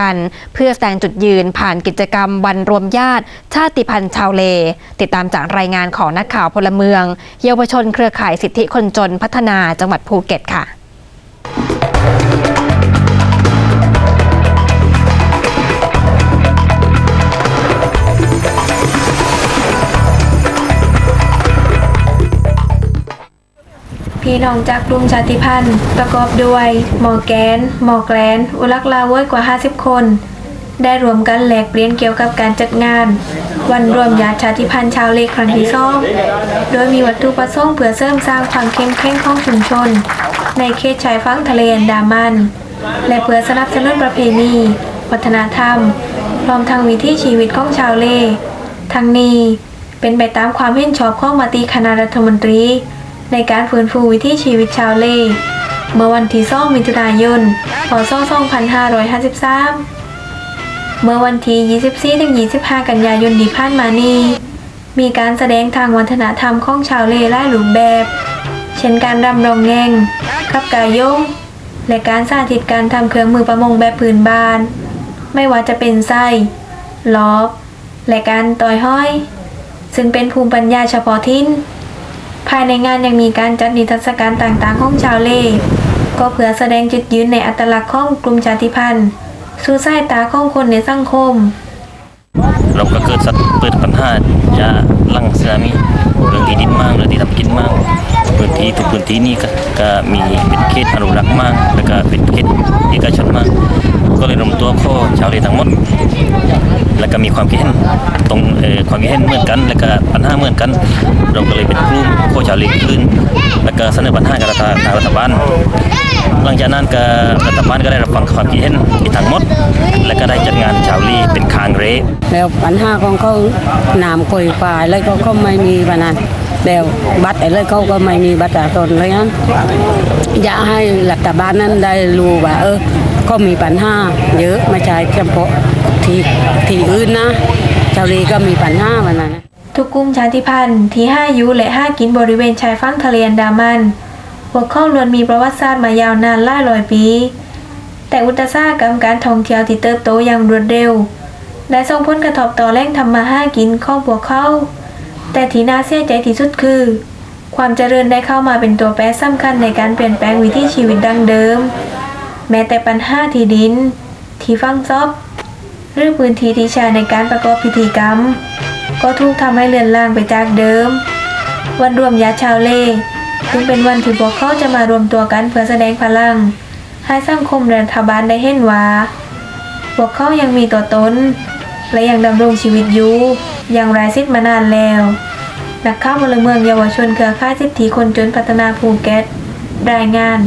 กัน เพื่อแสดงจุดยืนผ่านกิจกรรมวันรวมญาติชาติพันธุ์ชาวเล ติดตามจากรายงานของนักข่าวพลเมือง เยาวชนเครือข่ายสิทธิคนจนพัฒนาจังหวัดภูเก็ตค่ะ พี่น้องจากกลุ่มชาติพันธุ์ ประกอบด้วยหมอแกนหมอแกลน อุลักลาเว้ยกว่า 50 คน ได้รวมกันแหลกเปลี่ยนเกี่ยวกับการจัดงาน วันรวมญาติชาติพันธุ์ชาวเลครั้งที่สองโดยมีวัตถุประสงค์เพื่อเสริมสร้างความเข้มแข็งของชุมชน ในเขตชายฝั่งทะเลอันดามัน และเพื่อสนับสนุนประเพณี วัฒนธรรมพร้อมทางวิถีชีวิตของชาวเลทั้งนี้เป็นไปตามความเห็นชอบของมติคณะรัฐมนตรี ในการฟื้นฟูวิถีชีวิตชาวเลเมื่อวันที่2มิถุนายน พศ 2553 เมื่อวันที่ 24-25 กันยายนที่ผ่านมานี้ มีการแสดงทางวัฒนธรรมของชาวเลหลายรูปแบบ เช่นการรำรองแงงขับกายยงและการสาธิตการทำเครื่องมือประมงแบบพื้นบ้าน ไม่ว่าจะเป็นไส้ล้อบและการต่อยห้อย ซึ่งเป็นภูมิปัญญาเฉพาะถิ่น ภายในงานยังมีการจัดนิทรรศการต่างๆ ของชาวเล่ก็เพื่อแสดงจุดยืนในอัตลักษณ์ของกลุ่มชาติพันธุ์ สู่สายตาของคนในสังคม เราก็เกิดสัตว์เปิดปัญหาจะลังสึนามิเรื่องที่ดินมากเรื่องที่ทำกินมากพื้นที่ทุกพื้นที่นี่ก็ก็มีเป็นเขตอนุรักษ์มาก แล้วก็เป็นเขตเอกชนมาก ก็เลยรวมตัวข้อชาวเลทั้งหมด แล้วก็มีความคิดเห็นตรงความคิดเห็นเหมือนกัน แล้วก็ปัญหาเหมือนกัน เราก็เลยเป็นกลุ่มข้อชาวเลขึ้น แล้วก็เสนอปัญหากับรัฐทางรัฐบาลหลังจากนั้นก็รัฐบาลก็ได้รับฟังความคิดเห็นทั้งหมด และก็ได้จัดงานชาวลีเป็นคางเรแล้วปัญหาของเขาน้ำคุยฝ่ายแล้วก็เขาไม่มีปัญหาแล้วบัตรอะไรเขาก็ไม่มีบัตรประชาชนเลยนั้นอยากให้รัฐบาลนั้นได้รู้ว่าเออ เขามีปัญหาเยอะไม่ใช่เฉพาะที่ที่อื่นนะชาวลีก็มีปัญหาวันนั้นทุกกลุ่มชาติพันธุ์ที่ห้ายูและห้ากินบริเวณชายฝั่งทะเลอันดามันพวกเขาล้วนมีประวัติศาสตร์มายาวนานหลายร้อยปี แต่อุตสาหกรรมการท่องเที่ยวที่เติบโตอย่างรวดเร็วได้ส่งผลกระทบต่อแหล่งทำมาห้ากินของพวกเขาแต่ที่น่าเสียใจที่สุดคือ ความเจริญได้เข้ามาเป็นตัวแปรสำคัญในการเปลี่ยนแปลงวิถีชีวิตดั้งเดิม แม้แต่ปัญหาที่ดิน ที่ฟังซอบ หรือพื้นที่ที่ใช้ในการประกอบพิธีกรรม ก็ถูกทำให้เลือนล่างไปจากเดิม วันรวมญาชาวเล่จึงเป็นวันที่พวกเขาจะมารวมตัวกันเพื่อแสดงพลัง ให้สังคมรัฐบาลได้เห็นว่า พวกเขายังมีตัวตน และยังดำรงชีวิตอยู่อย่างไรสิทธิ์มานานแล้วนักข่าวพลเมืองเยาวชนเครือข่ายสิทธิคนจนพัฒนาภูเก็ตรายงาน